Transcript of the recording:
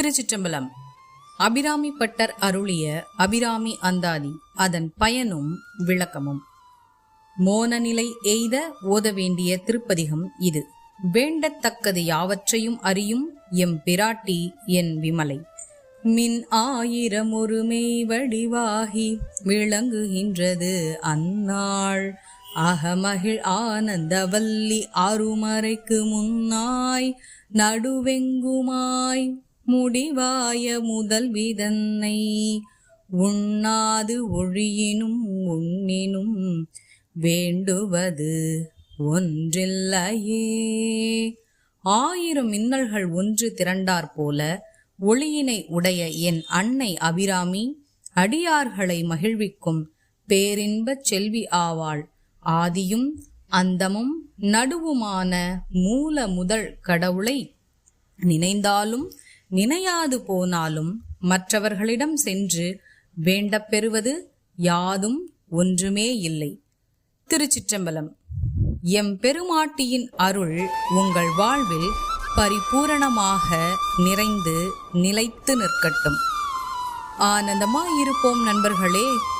திருச்சிற்றம்பலம். Abirami butter அருளிய அபிராமி அந்தாதி அதன் பயனும் விளக்கமும். மோன நிலை எய்த ஓத வேண்டிய திருப்பதிகம் இது. வேண்டத்தக்கது யாவற்றையும் அறியும் எம் பிராட்டி என் விமலை. மின் ஆயிரம் ஒரு மெய் வடிவாகி விளங்குகின்றது அந்நாள். அகமகிழ் ஆனந்தவல்லி அருமறைக்கு முன்னாய் நடுவெங்குமாய் முடிவாய முதல் விதன்னை உண்ணாது ஒழியினும் உண்ணினும் வேண்டுவது ஒன்றில்லையே. ஆயிரம் மின்னல்கள் ஒன்று திரண்டார் போல ஒளியினை உடைய என் அன்னை அபிராமி அடியார்களை மகிழ்விக்கும் பேரின்பச் செல்வி ஆவாள். ஆதியும் அந்தமும் நடுவுமான மூல முதல் கடவுளை நினைந்தாலும் நினையாது போனாலும் மற்றவர்களிடம் சென்று வேண்டப் பெறுவது யாதும் ஒன்றுமே இல்லை. திருச்சிற்றம்பலம். எம் பெருமாட்டியின் அருள் உங்கள் வாழ்வில் பரிபூரணமாக நிறைந்து நிலைத்து நிற்கட்டும். ஆனந்தமாயிருப்போம் நண்பர்களே.